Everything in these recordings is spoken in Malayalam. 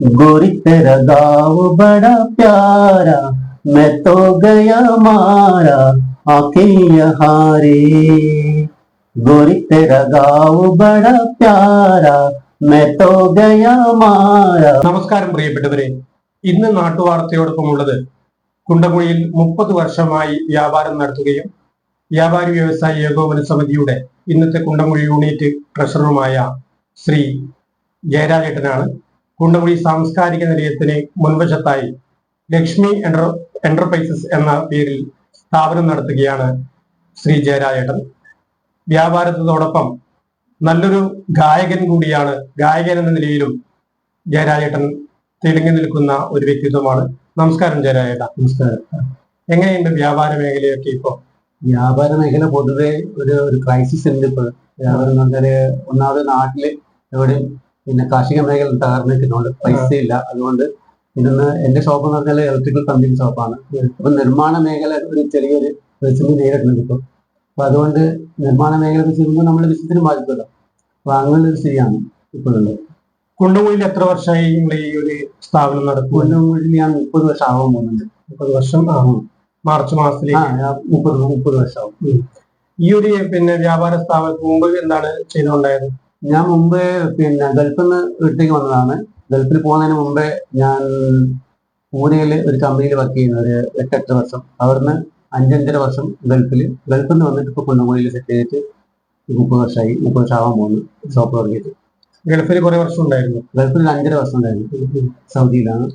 गोरी तेरा गाँव बड़ा प्यारा मैं तो गया मारा आंखें यहाँ रे गोरी तेरा गाँव बड़ा प्यारा मैं तो गया मारा നമസ്കാരം പ്രിയപ്പെട്ടവരെ ഇന്ന് നാട്ടുവാർത്തയോടൊപ്പമുള്ളത് കുണ്ടകുഴിയിൽ മുപ്പത് വർഷമായി വ്യാപാരം നടത്തുകയും വ്യാപാരി വ്യവസായ ഏകോപന സമിതിയുടെ ഇന്നത്തെ കുണ്ടകുഴി യൂണിറ്റ് ട്രഷററുമായ ശ്രീ ജയരാജേട്ടനാണ് കുണ്ടകുഴി സാംസ്കാരിക നിലയത്തിന് മുൻവശത്തായി ലക്ഷ്മി എന്റർ എന്റർപ്രൈസസ് എന്ന പേരിൽ സ്ഥാപനം നടത്തുകയാണ് ശ്രീ ജയരാജേട്ടൻ. വ്യാപാരത്തോടൊപ്പം നല്ലൊരു ഗായകൻ കൂടിയാണ് ഗായകൻ എന്ന നിലയിലും ജയരാജേട്ടൻ തിളങ്ങി നിൽക്കുന്ന ഒരു വ്യക്തിത്വമാണ്. നമസ്കാരം ജയരാജേട്ട. നമസ്കാരം. എങ്ങനെയുണ്ട് വ്യാപാര മേഖലയൊക്കെ ഇപ്പോ? വ്യാപാര മേഖല പൊതുവെ ഒരു ഒരു ക്രൈസിസ് ഉണ്ട് ഇപ്പോൾ വ്യാപാരം എന്ന് പറഞ്ഞാൽ ഒന്നാമത് നാട്ടിൽ എവിടെയും പിന്നെ കാർഷിക മേഖല തകർന്നു നിൽക്കുന്നുണ്ട് പൈസ ഇല്ല അതുകൊണ്ട് ഇന്ന് എന്റെ ഷോപ്പ് എന്ന് പറഞ്ഞാൽ ഇലക്ട്രിക്കൽ കമ്പനി ഷോപ്പാണ് അപ്പൊ നിർമ്മാണ മേഖല ഒരു ചെറിയൊരു പ്രതിസന്ധി നേരിടുന്നുണ്ട് ഇപ്പൊ. അപ്പൊ അതുകൊണ്ട് നിർമ്മാണ മേഖല ചെയ്യുമ്പോൾ നമ്മുടെ ബിസിനസിന് ബാധിക്കുമല്ലോ. അപ്പൊ അങ്ങനെ ഒരു സ്ഥിതിയാണ് ഇപ്പോഴുള്ളത് കുണ്ടകുഴിയിൽ എത്ര വർഷമായി നിങ്ങൾ ഈ ഒരു സ്ഥാപനം നടക്കും കൊല്ലം ഞാൻ മുപ്പത് വർഷം ആവാൻ പോകുന്നുണ്ട്. മുപ്പത് വർഷം? ആവും മാർച്ച് മാസത്തിൽ മുപ്പത് മുപ്പത് വർഷമാവും ഈ ഒരു പിന്നെ വ്യാപാര സ്ഥാപനത്തിന് മുമ്പ് എന്താണ് ചെയ്തുകൊണ്ടായത്? ഞാൻ മുമ്പ് പിന്നെ ഗൾഫിൽ നിന്ന് വീട്ടിലേക്ക് വന്നതാണ്. ഗൾഫിൽ പോകുന്നതിന് മുമ്പേ ഞാൻ പൂനെയിൽ ഒരു കമ്പനിയിൽ വർക്ക് ചെയ്യുന്ന ഒരു എട്ടെട്ട് വർഷം. അവിടുന്ന് അഞ്ചഞ്ചര വർഷം ഗൾഫിൽ ഗൾഫിൽ നിന്ന് വന്നിട്ട് ഇപ്പോൾ കുന്നംകുഴിയിൽ സെറ്റ് ചെയ്തിട്ട് മുപ്പത് വർഷമായി മുപ്പത് വർഷം ആവാൻ പോകുന്നു ഷോപ്പ് തുടങ്ങിയിട്ട്. ഗൾഫിൽ കുറെ വർഷം ഉണ്ടായിരുന്നു? ഗൾഫിൽ അഞ്ചര വർഷം ഉണ്ടായിരുന്നു. സൗദിയിലാണ്.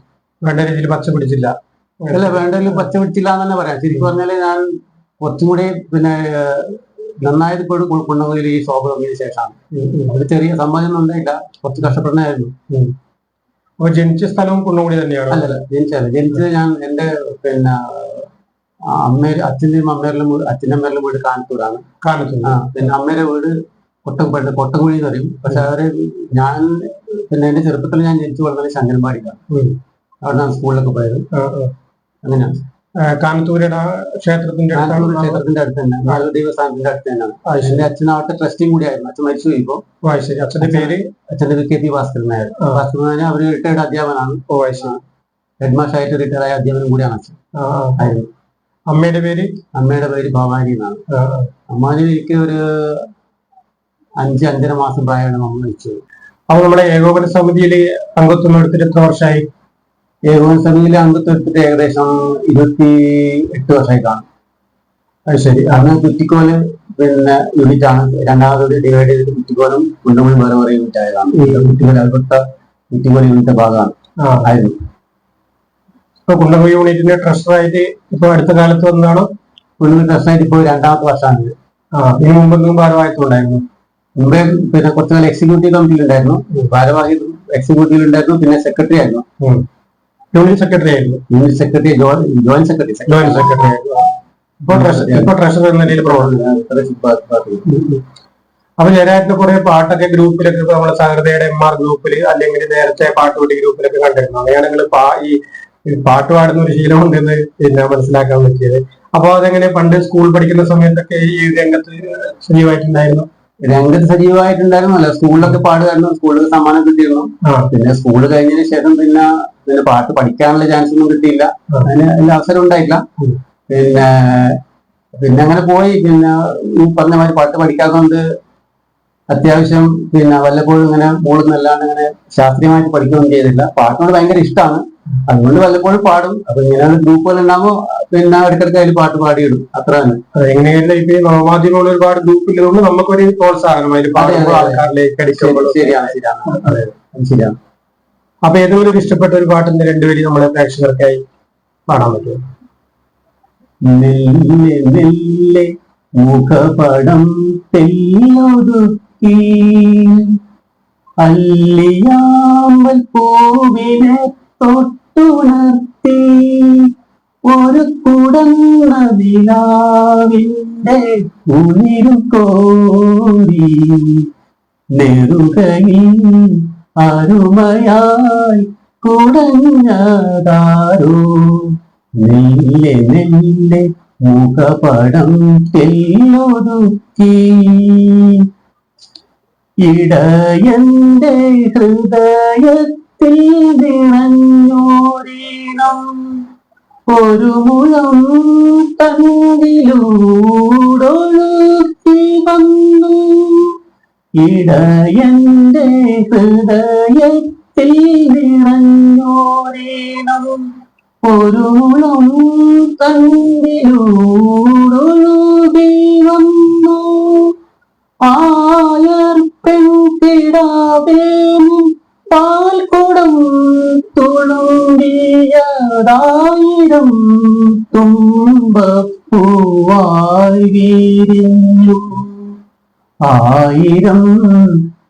വേണ്ട രീതിയിൽ പച്ച പിടിച്ചില്ല. അല്ല വേണ്ട രീതിയിൽ പച്ച പിടിച്ചില്ല എന്ന് തന്നെ പറയാം. ശരിക്കും പറഞ്ഞാൽ ഞാൻ കുറച്ചും കൂടി പിന്നെ നന്നായത് ഇപ്പോഴും കുന്നംകുഴിയിൽ ഈ ഷോപ്പ് തുടങ്ങിയ ശേഷമാണ്. അത് ചെറിയ സമ്മതം ഉണ്ടായില്ല. കുറച്ച് കഷ്ടപ്പെടണമായിരുന്നു അപ്പൊ ജനിച്ച സ്ഥലവും കുണ്ടകുഴി തന്നെയാണ്? അല്ലല്ല ജനിച്ചല്ല ജനിച്ചത് ഞാൻ എന്റെ പിന്നെ അമ്മേ അച്ഛന്റെയും അമ്മേരുടെ വീട് അച്ഛന്റെ അമ്മേരിലും വീട് കാണിച്ചൂടാണ് കാണിച്ചു ആ പിന്നെ അമ്മയുടെ വീട് കൊട്ടപ്പള്ളി കൊട്ടംകുഴി എന്ന് പറയും. പക്ഷെ അവർ ഞാൻ പിന്നെ എന്റെ ചെറുപ്പത്തിൽ ഞാൻ ജനിച്ചു വളർന്നത് ശങ്കരമ്പാടിക്കാണ് ഞാൻ സ്കൂളിലൊക്കെ പോയത്. അങ്ങനെയാണ്. കാനത്തൂരുടെ ക്ഷേത്രത്തിന്റെ ക്ഷേത്രത്തിന്റെ അടുത്ത് തന്നെ നാല് ദൈവസ്ഥാനത്തിന്റെ അടുത്ത് തന്നെയാണ് എന്റെ അച്ഛനാവട്ടെ ട്രസ്റ്റിംഗ് കൂടിയായിരുന്നു. അച്ഛൻ മരിച്ചു ഇപ്പോ ശരി. അച്ഛന്റെ പേര്? അച്ഛന്റെ കെ പി ഭാസ്കരൻ നായർ. ഭാസ്കരൻ അവർ റിട്ടയർഡ് അധ്യാപനാണ് ഓ ശരി. ഹെഡ് ആയിട്ട് റിട്ടയർ ആയ അധ്യാപനം കൂടിയാണ് അച്ഛൻ. അമ്മയുടെ പേര്? അമ്മയുടെ പേര് ഭവാനി എന്നാണ്. അമ്മാനി എനിക്ക് ഒരു അഞ്ച് അഞ്ചര മാസം പ്രായമാണ് നമ്മൾ മരിച്ചത്. അപ്പൊ നമ്മുടെ ഏകോപന സമിതിയിൽ അംഗത്വം എടുത്തിട്ട് എത്ര വർഷമായി? ഏകോപന സമിതിയിലെ അംഗത്വം ഏകദേശം ഇരുപത്തി എട്ട് വർഷമായി കാണും. അത് ശരി. അന്ന് കുറ്റിക്കോൽ പിന്നെ യൂണിറ്റ് ആണ്. രണ്ടാമത് ഡിവൈഡ് ചെയ്തിട്ട് കുറ്റിക്കോലും കുണ്ടമണി വേറെ വേറെ യൂണിറ്റ് ആയതാണ് കുറ്റിക്കോൽ അൽപ്പത്ത കുറ്റിക്കോൽ യൂണിറ്റ് ഭാഗമാണ്. ആയിരുന്നു. ഇപ്പൊ കുണ്ടമുഴി യൂണിറ്റിന്റെ ട്രഷറായിട്ട് ഇപ്പൊ അടുത്ത കാലത്ത് വന്നാണ് കുണ്ടമണി ട്രസ്റ്റായിട്ട് ഇപ്പോൾ രണ്ടാമത്തെ വർഷമാണ്. ഇതിനു മുമ്പൊന്നും ഭാരവാഹിത്വം മുമ്പേ പിന്നെ കുറച്ച് കാലം എക്സിക്യൂട്ടീവ് കമ്മിറ്റിയിൽ ഉണ്ടായിരുന്നു ഭാരവാഹി എക്സിക്യൂട്ടീവ് ഉണ്ടായിരുന്നു പിന്നെ സെക്രട്ടറി ആയിരുന്നു. യൂണിറ്റ് സെക്രട്ടറി ആയിരുന്നു. Joint secretary joint secretary. Joint secretary ആയിരുന്നു. ഇപ്പൊ ട്രഷറർ എന്ന നിലയിൽ പ്രവർത്തിക്കുന്നു അപ്പൊ ഞാനായിട്ട് കുറെ പാട്ടൊക്കെ ഗ്രൂപ്പിലൊക്കെ ഇപ്പൊ നമ്മുടെ സഹൃദയുടെ എം ആർ ഗ്രൂപ്പിൽ അല്ലെങ്കിൽ നേരത്തെ പാട്ടുപടി ഗ്രൂപ്പിലൊക്കെ കണ്ടിരുന്നു അങ്ങനെയാണ് നിങ്ങൾ ഈ ഈ പാട്ട് പാടുന്ന ഒരു ശീലം ഉണ്ടെന്ന് പിന്നെ മനസ്സിലാക്കാൻ പറ്റിയത്. അപ്പൊ അതെങ്ങനെ പണ്ട് സ്കൂൾ പഠിക്കുന്ന സമയത്തൊക്കെ ഈ രംഗത്ത് സജീവമായിട്ടുണ്ടായിരുന്നു? രംഗത്ത് സജീവമായിട്ടുണ്ടായിരുന്നല്ലോ സ്കൂളിലൊക്കെ പാടുമായിരുന്നു. സ്കൂളിൽ സമ്മാനം കിട്ടിയിരുന്നു. പിന്നെ സ്കൂൾ കഴിഞ്ഞതിന് ശേഷം പിന്നെ പിന്നെ പാട്ട് പഠിക്കാനുള്ള ചാൻസ് ഒന്നും കിട്ടിയില്ല. അതിന് അതിന് അവസരം ഉണ്ടായില്ല പിന്നെ പിന്നെ അങ്ങനെ പോയി. പിന്നെ ഈ പറഞ്ഞ മാതിരി പാട്ട് പഠിക്കാത്തതുകൊണ്ട് അത്യാവശ്യം പിന്നെ വല്ലപ്പോഴും ഇങ്ങനെ മൂളുന്നല്ലാണ്ട് ഇങ്ങനെ ശാസ്ത്രീയമായിട്ട് പഠിക്കുകയൊന്നും ചെയ്തില്ല. പാട്ടിനോട് ഭയങ്കര ഇഷ്ടമാണ് അതുകൊണ്ട് വല്ലപ്പോഴും പാടും. അപ്പൊ ഇങ്ങനെ ഗ്രൂപ്പുകൾ ഉണ്ടാകുമ്പോൾ പിന്നെ ഇടയ്ക്കിടയ്ക്ക് അതിൽ പാട്ട് പാടിയിടും. അത്ര തന്നെ എങ്ങനെയല്ല ഇപ്പൊ നവമാധ്യമങ്ങളിൽ ഒരുപാട് ഇല്ലതുകൊണ്ട് നമുക്കൊരു പ്രോത്സാഹനം അതിൽ പാടുമ്പോൾ. ആൾക്കാരിലേക്ക് അടിക്കുമ്പോൾ. ശരിയാണ് അപ്പൊ ഏതെങ്കിലും ഒരു ഇഷ്ടപ്പെട്ട ഒരു പാട്ടിന്റെ രണ്ടുപേരും നമ്മളെ പ്രേക്ഷകർക്കായി പാടാൻ പറ്റുമോ? മെല്ലെ മെല്ലെ മുഖപടം തെല്ലൊതുക്കി അല്ലിയാമ്പൽ പൂവിനെ തൊട്ടുണർത്തി ഒരു കുടന്ന നിലാവിന്റെ ഉണിരു കോരി നെറുകയിൽ അരുമയായി കുടഞ്ഞതാരോ? നെല്ലെ നെല്ലെ മുഖപടം തെല്ലൊതുക്കി. ഇടയന്റെ ഹൃദയത്തിൽ നിറഞ്ഞോരീണം. ഒരു മുഴം തന്നിലൂടൊഴുക്കി വന്നു ഇടയന്റെ ഹൃദയത്തിൽ നിറഞ്ഞോരീണം. ഒരു മുഴം തന്നിലൂടൊഴുകി വന്നു ആയർ പെൺകിടാവേനും പാൽക്കുടം തുളുമ്പിയതായിരം തുമ്പപ്പൂവായി വീരിഞ്ഞു. ആയിരം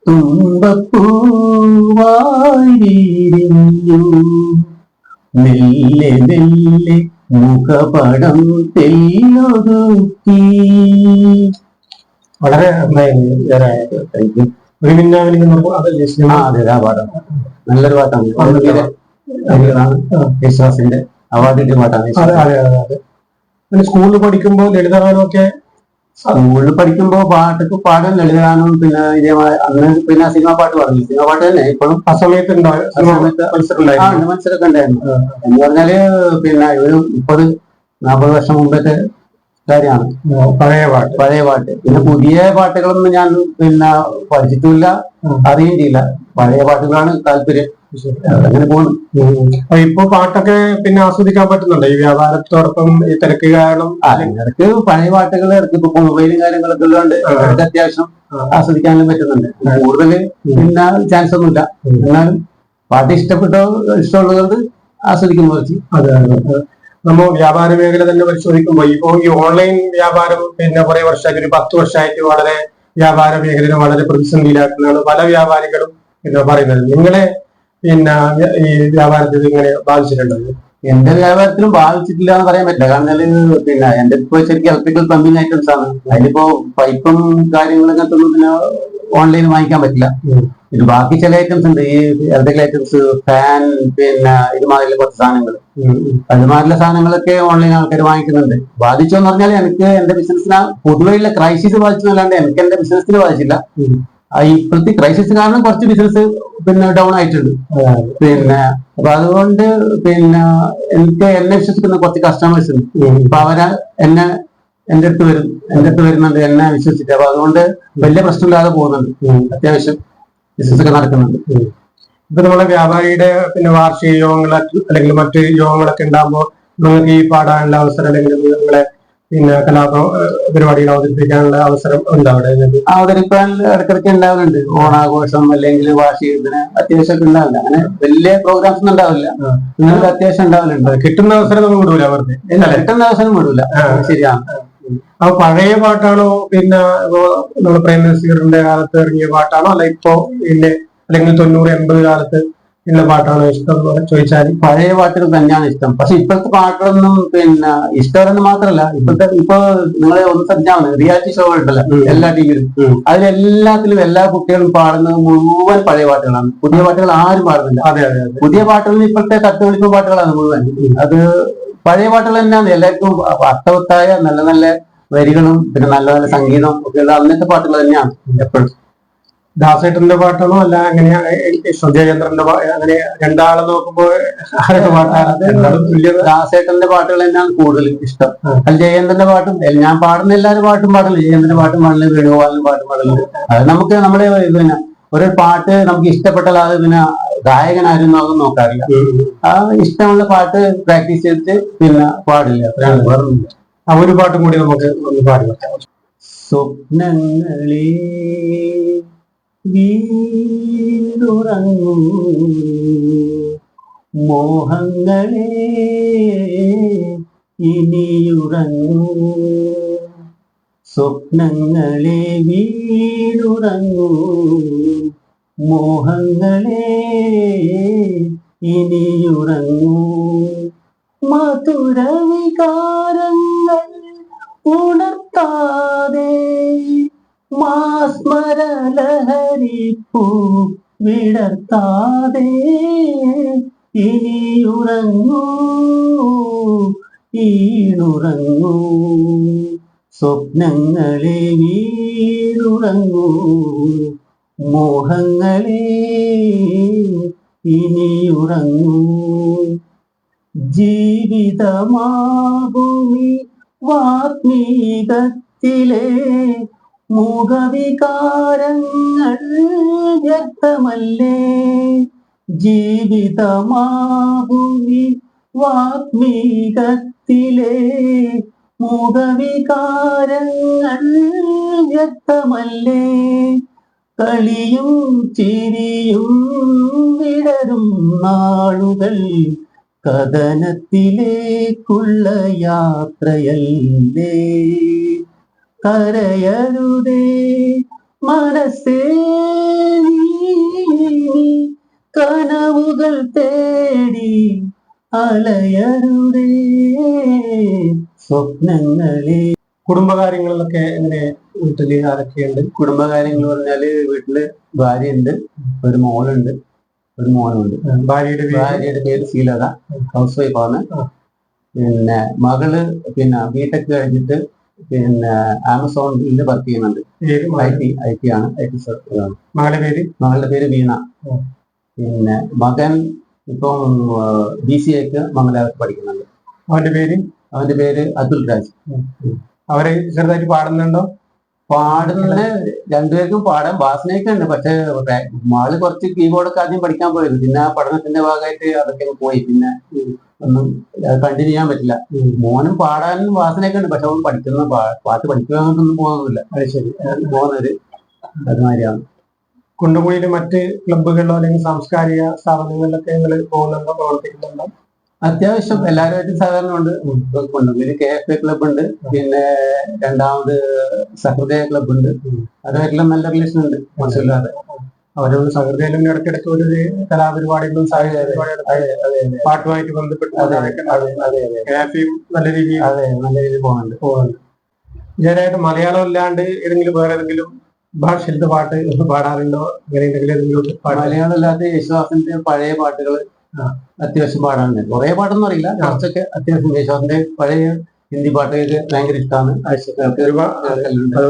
തുമ്പപ്പൂവായി വീരിഞ്ഞു. മെല്ലെ മെല്ലെ മുഖപടം തെല്ലൊതുക്കി. വളരെ നന്നായിരുന്നു ഇവരായത്. ഒരു മിന്നാമിനി അതല്ലേ ആ അതെ ആ പാട്ടാണ്. നല്ലൊരു പാട്ടാണ്. യേശുദാസിന്റെ അവാർഡ് കിട്ടിയ പാട്ടാണ് അതെ അതെ അതെ അതെ. പിന്നെ സ്കൂളിൽ പഠിക്കുമ്പോൾ ലളിതഗാനമൊക്കെ സ്കൂളിൽ പഠിക്കുമ്പോ പാട്ടൊക്കെ പാടാൻ ലളിതഗാനം പിന്നെ ഇതേമാതിരി അന്ന് പിന്നെ സിനിമ പാട്ട് പറഞ്ഞു സിനിമ പാട്ട് തന്നെ ഇപ്പോഴും ആ സമയത്ത് മത്സരമൊക്കെ ഉണ്ടായിരുന്നു. എന്ന് പറഞ്ഞാൽ പിന്നെ ഒരു മുപ്പത് നാൽപ്പത് വർഷം മുമ്പത്തെ കാര്യമാണ്. പഴയ പാട്ട്. പഴയ പാട്ട്. പിന്നെ പുതിയ പാട്ടുകളൊന്നും ഞാൻ പിന്നെ പഠിച്ചിട്ടില്ല അറിയേണ്ടിയില്ല. പഴയ പാട്ടുകളാണ് താല്പര്യം. അങ്ങനെ പോകുന്നു അപ്പൊ ഇപ്പൊ പാട്ടൊക്കെ പിന്നെ ആസ്വദിക്കാൻ പറ്റുന്നുണ്ട്? ഈ വ്യാപാരത്തോടൊപ്പം ഈ തിരക്ക് കാരണം? ഇടയ്ക്ക് പഴയ പാട്ടുകൾ ഇടയ്ക്ക് ഇപ്പൊ മൊബൈലും കാര്യങ്ങളൊക്കെ ഉള്ളതുകൊണ്ട് അവർക്ക് ഇടയ്ക്ക് അത്യാവശ്യം ആസ്വദിക്കാനും പറ്റുന്നുണ്ട്. കൂടുതൽ പിന്നെ ചാൻസ് ഒന്നും ഇല്ല എന്നാലും പാട്ട് ഇഷ്ടപ്പെട്ടോ ഇഷ്ടമുള്ളത് ആസ്വദിക്കുന്നു കുറച്ച്. അതെ. അതെ. വ്യാപാര മേഖല തന്നെ പരിശോധിക്കുമ്പോൾ ഇപ്പോ ഈ ഓൺലൈൻ വ്യാപാരം പിന്നെ കുറെ വർഷമായിട്ട് ഒരു പത്ത് വർഷമായിട്ട് വളരെ വ്യാപാര മേഖലയെ വളരെ പ്രതിസന്ധിയിലാക്കുന്നതാണ് പല വ്യാപാരികളും പിന്നെ പറയുന്നത്. നിങ്ങളെ പിന്നെ ഈ വ്യാപാരത്തിൽ ഇങ്ങനെ ബാധിച്ചിട്ടുണ്ടോ? എന്റെ വ്യാപാരത്തിലും ബാധിച്ചിട്ടില്ല എന്ന് പറയാൻ പറ്റില്ല. കാരണം പിന്നെ എന്റെ ഇപ്പൊ ശരിക്കും ഇലക്ട്രിക്കൽ പമ്പിങ് ഐറ്റംസ് ആണ്. അതിലിപ്പോ പൈപ്പും കാര്യങ്ങളും അങ്ങനത്തെ ഓൺലൈനിൽ വാങ്ങിക്കാൻ പറ്റില്ല. പിന്നെ ഇത് ബാക്കി ചില ഐറ്റംസ് ഉണ്ട്. ഈ ഇലക്ട്രിക്കൽ ഐറ്റംസ് ഫാൻ പിന്നെ ഇതുമാതിരി കുറച്ച് സാധനങ്ങൾ. അതുമാതിരിയുള്ള സാധനങ്ങളൊക്കെ ഓൺലൈൻ ആൾക്കാർ വാങ്ങിക്കുന്നുണ്ട്. ബാധിച്ചു എന്ന് പറഞ്ഞാൽ എനിക്ക് എന്റെ ബിസിനസ്സിന് പൊതുവെയുള്ള ക്രൈസിസ് ബാധിച്ചു അല്ലാണ്ട് എനിക്ക് എന്റെ ബിസിനസ്സിന് ബാധിച്ചില്ല. ഇപ്പോഴത്തെ ക്രൈസിസ് കാരണം കുറച്ച് ബിസിനസ് പിന്നെ ഡൗൺ ആയിട്ടുണ്ട്. പിന്നെ അപ്പൊ അതുകൊണ്ട് പിന്നെ എനിക്ക് എന്നെ വിശ്വസിക്കുന്ന കുറച്ച് കസ്റ്റമേഴ്സ് ഉണ്ട്. അപ്പൊ അവരാ എന്നെ എന്റെ അടുത്ത് വരും എന്റെ അടുത്ത് വരുന്നുണ്ട് എന്നെ വിശ്വസിച്ചിട്ട് അപ്പൊ അതുകൊണ്ട് വലിയ പ്രശ്നമില്ലാതെ പോകുന്നുണ്ട്. അത്യാവശ്യം ബിസിനസ് ഒക്കെ നടക്കുന്നുണ്ട്. ഇപ്പൊ നമ്മളെ വ്യാപാരിയുടെ പിന്നെ വാർഷിക യോഗങ്ങൾ അല്ലെങ്കിൽ മറ്റ് യോഗങ്ങളൊക്കെ ഉണ്ടാകുമ്പോൾ നിങ്ങൾക്ക് ഈ പാടാനുള്ള അവസരം അല്ലെങ്കിൽ നിങ്ങളെ പിന്നെ കലാപ പരിപാടികൾ അവതരിപ്പിക്കാനുള്ള അവസരം ഉണ്ടോ അവിടെ? നിങ്ങൾക്ക്? അവതരിപ്പാൻ ഇടയ്ക്കിടയ്ക്ക് ഉണ്ടാവുന്നുണ്ട് ഓണാഘോഷം അല്ലെങ്കിൽ വാർഷികത്തിന് അത്യാവശ്യമൊക്കെ ഉണ്ടാവില്ല. അങ്ങനെ വലിയ പ്രോഗ്രാംസ് ഒന്നും ഉണ്ടാവില്ല. നിങ്ങൾക്ക് അത്യാവശ്യം ഉണ്ടാവില്ല കിട്ടുന്ന അവസരം നമുക്ക് വിടൂല അവർക്ക്. കിട്ടുന്ന അവസരം വിടൂല. ശരിയാണ്. അപ്പൊ പഴയ പാട്ടാണോ പിന്നെ നമ്മുടെ പ്രേം നസീറിന്റെ കാലത്ത് ഇറങ്ങിയ പാട്ടാണോ? അല്ല ഇപ്പോ പിന്നെ അല്ലെങ്കിൽ തൊണ്ണൂറ് എൺപത് കാലത്ത് ഉള്ള പാട്ടാണോ ഇഷ്ടം എന്ന് ചോദിച്ചാൽ പഴയ പാട്ടുകൾ തന്നെയാണ് ഇഷ്ടം. പക്ഷെ ഇപ്പോഴത്തെ പാട്ടുകളൊന്നും പിന്നെ ഇഷ്ടമല്ലെന്ന് മാത്രമല്ല ഇപ്പോഴത്തെ ഇപ്പൊ നിങ്ങളെ ഒന്ന് ശ്രദ്ധിച്ചാൽ റിയാലിറ്റി ഷോ ഉണ്ടല്ലോ. എല്ലാ ടിവിയിലും. അതിലെല്ലാത്തിലും എല്ലാ കുട്ടികളും പാടുന്നത് മുഴുവൻ പഴയ പാട്ടുകളാണ്. പുതിയ പാട്ടുകൾ ആരും പാടുന്നില്ല. അതെ അതെ അതെ. പുതിയ പാട്ടുകളിൽ ഇപ്പോഴത്തെ തട്ടുപിടിപ്പ് പാട്ടുകളാണ് മുഴുവൻ. അത് പഴയ പാട്ടുകൾ തന്നെയാണ്. എല്ലാവർക്കും അർത്ഥവത്തായ നല്ല നല്ല വരികളും പിന്നെ നല്ല നല്ല സംഗീതം ഒക്കെയുള്ള അന്നത്തെ പാട്ടുകൾ തന്നെയാണ് എപ്പോഴും. ദാസേട്ടന്റെ പാട്ടുകളും അല്ല അങ്ങനെയാണ് ജയചന്ദ്രന്റെ പാ- അങ്ങനെ രണ്ടാളെ നോക്കുമ്പോൾ ദാസേട്ടന്റെ പാട്ടുകൾ തന്നെയാണ് കൂടുതൽ ഇഷ്ടം. അല്ല ജയേന്ദ്രന്റെ പാട്ടും ഞാൻ പാടുന്ന എല്ലാവരും പാട്ടും പാടില്ല. ജയേന്ദ്രന്റെ പാട്ടും പാടില്ല വേണുഗോപാലിനും പാട്ടും പാടില്ല. അത് നമുക്ക് നമ്മുടെ പിന്നെ ഒരു പാട്ട് നമുക്ക് ഇഷ്ടപ്പെട്ടാൽ അത് പിന്നെ ആരും നോക്കും നോക്കാറില്ല ആ ഇഷ്ടമുള്ള പാട്ട് പ്രാക്ടീസ് ചെയ്തിട്ട് പിന്നെ പാടില്ല. അത്രയാണ് വേറൊന്നുമില്ല ആ ഒരു പാട്ടും കൂടി നമുക്ക് ഒന്ന് പാടി വെക്കാം. സ്വപ്നങ്ങളെ വീടുറങ്ങൂ മോഹങ്ങളെ ഇനിയുറങ്ങൂ. സ്വപ്നങ്ങളെ വീടുറങ്ങൂ മോഹങ്ങളെ ഇനിയുറങ്ങൂ. മധുര വികാരങ്ങൾ ഉണർത്താതെ മാസ്മരലഹരിപ്പൂ വിടർത്താതെ ഇനിയുറങ്ങൂ ഈണുറങ്ങൂ സ്വപ്നങ്ങളെ വീണുറങ്ങൂ മോഹങ്ങളെ ഉറങ്ങൂ ജീവിതമാകുമി വാത്മീകത്തിലെ മുഖവികാരങ്ങൾ വ്യക്തമല്ലേ? ജീവിതമാകുമി വാത്മീകത്തിലെ മുഖവികാരങ്ങൾ വ്യക്തമല്ലേ? കളിയും ചിരിയും വിടരും നാളുകൾ. കഥനത്തിലേക്കുള്ള യാത്രയല്ലേ? കരയരുതേ മനസ്സേ കനവുകൾ തേടി അലയരുതേ സ്വപ്നങ്ങളെ. കുടുംബകാര്യങ്ങളിലൊക്കെ എങ്ങനെ വീട്ടിൽ ആരൊക്കെയുണ്ട്? കുടുംബകാര്യങ്ങൾ പറഞ്ഞാൽ വീട്ടിൽ ഭാര്യയുണ്ട് ഒരു മോളുണ്ട് ഒരു മോനുണ്ട് ഭാര്യയുടെ ഭാര്യയുടെ പേര് ശീലത ഹൗസ് വൈഫാണ്. പിന്നെ മകൾ പിന്നെ ബിടെക് കഴിഞ്ഞിട്ട് പിന്നെ ആമസോണിൽ വർക്ക് ചെയ്യുന്നുണ്ട്. ഐ ടി ഐ ടി ആണ് ഐ ടി മകളുടെ പേര്? മകളുടെ പേര് വീണ. പിന്നെ മകൻ ഇപ്പം ബി സി എക്ക് മംഗലാപുരത്ത് പഠിക്കുന്നുണ്ട്. അവന്റെ പേര്? അവന്റെ പേര് അതുൽ രാജ്. അവരെ ചെറുതായിട്ട് പാടുന്നുണ്ടോ? പാടുന്ന രണ്ടുപേർക്കും പാടാൻ വാസനയൊക്കെ ഉണ്ട് പക്ഷെ മാൾ കുറച്ച് കീബോർഡൊക്കെ ആദ്യം പഠിക്കാൻ പോയിരുന്നു. പിന്നെ പഠനത്തിന്റെ ഭാഗമായിട്ട് അതൊക്കെ പോയി. പിന്നെ ഒന്നും കണ്ടിന്യൂ ചെയ്യാൻ പറ്റില്ല. മോനും പാടാൻ വാസനയൊക്കെ ഉണ്ട് പക്ഷെ അവൻ പഠിക്കുന്ന പാട്ട് പഠിക്കാനൊന്നും പോകുന്നില്ല അത് ശരി. പോകുന്നൊരു അതുമാതിരിയാണ്. കുണ്ടകുഴിയിലെ മറ്റ് ക്ലബ്ബുകളിലോ അല്ലെങ്കിൽ സാംസ്കാരിക സ്ഥാപനങ്ങളിലൊക്കെ നിങ്ങൾ പോകുന്നുണ്ടോ? പ്രവർത്തിക്കുന്നുണ്ടോ? അത്യാവശ്യം എല്ലാവരുമായിട്ടും സഹകരണം ഉണ്ട് കൊണ്ടുപോയി കെ എഫ് എ ക്ലബ് ഉണ്ട്. പിന്നെ രണ്ടാമത് സഹൃദയ ക്ലബ് ഉണ്ട്. അതുമായിട്ടുള്ള നല്ല റിലേഷൻ ഉണ്ട്. മോശമില്ലാതെ അവരോട് സഹൃദയിലും ഇടയ്ക്കിടയ്ക്ക് ഒരു കലാപരിപാടികളും പാട്ടുമായിട്ട് ബന്ധപ്പെട്ട് നല്ല രീതിയിൽ അതെ നല്ല രീതിയിൽ പോകുന്നുണ്ട്. പോകുന്നുണ്ട്. ഞാനായിട്ട് മലയാളം അല്ലാണ്ട് ഏതെങ്കിലും വേറെ ഏതെങ്കിലും ഭാഷയിലത്തെ പാട്ട് പാടാറുണ്ടോ? അങ്ങനെ എന്തെങ്കിലും ഏതെങ്കിലും മലയാളം അല്ലാതെ യേശുദാസിന്റെ പഴയ പാട്ടുകൾ. അത്യാവശ്യം പാടാറുണ്ട് കുറെ പാട്ടൊന്നും അറിയില്ല. കുറച്ചൊക്കെ അത്യാവശ്യം യേശുദാസിന്റെ പഴയ ഹിന്ദി പാട്ടുകൾക്ക് ഭയങ്കര ഇഷ്ടമാണ്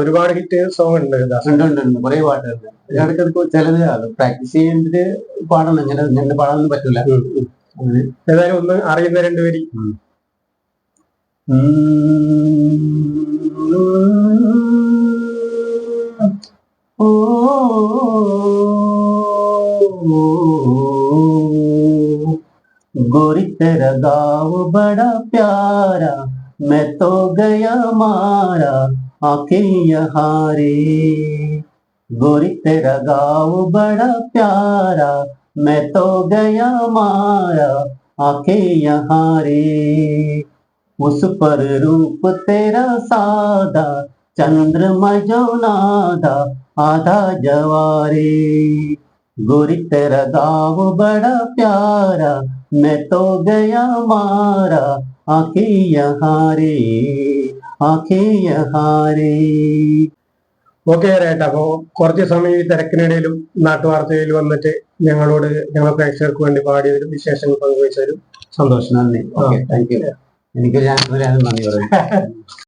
ഒരുപാട് ഹിറ്റ് സോങ് ഉണ്ട്. ഉണ്ട് ഉണ്ട് ഉണ്ട്. കുറെ പാട്ടുകളുണ്ട് ഇടയ്ക്കിടയ്ക്ക് ചിലത് പ്രാക്ടീസ് ചെയ്തിട്ട് പാടണം. ഇങ്ങനെ ഇങ്ങനെ പാടാനൊന്നും പറ്റില്ല ഏതായാലും ഒന്ന് അറിയുന്ന രണ്ടുപേരി ओ गोरी तेरा गाँव बड़ा प्यारा, मैं तो गया मारा आँखें यहाँ गोरी तेरा गाँव बड़ा प्यारा, मैं तो गया मारा आँखें यहाँ उस पर रूप तेरा सादा, चंद्रमा जो नादा, आधा जवारे। गोरी तेरा गाँव बड़ा प्यारा मैं तो गया मारा आंखें यहाँ रे आंखें यहाँ रे ഓക്കെ റേട്ട് അപ്പോ കുറച്ച് സമയം ഈ തിരക്കിനിടയിലും നാട്ടുവാർത്തയിൽ വന്നിട്ട് ഞങ്ങളോട് ഞങ്ങളെ പ്രേക്ഷകർക്ക് വേണ്ടി പാടിയതിലും വിശേഷങ്ങൾ പങ്കുവച്ചതിലും സന്തോഷം നന്ദി ഓക്കെ താങ്ക് യു എനിക്ക് ഞാൻ നന്ദി പറയുന്നു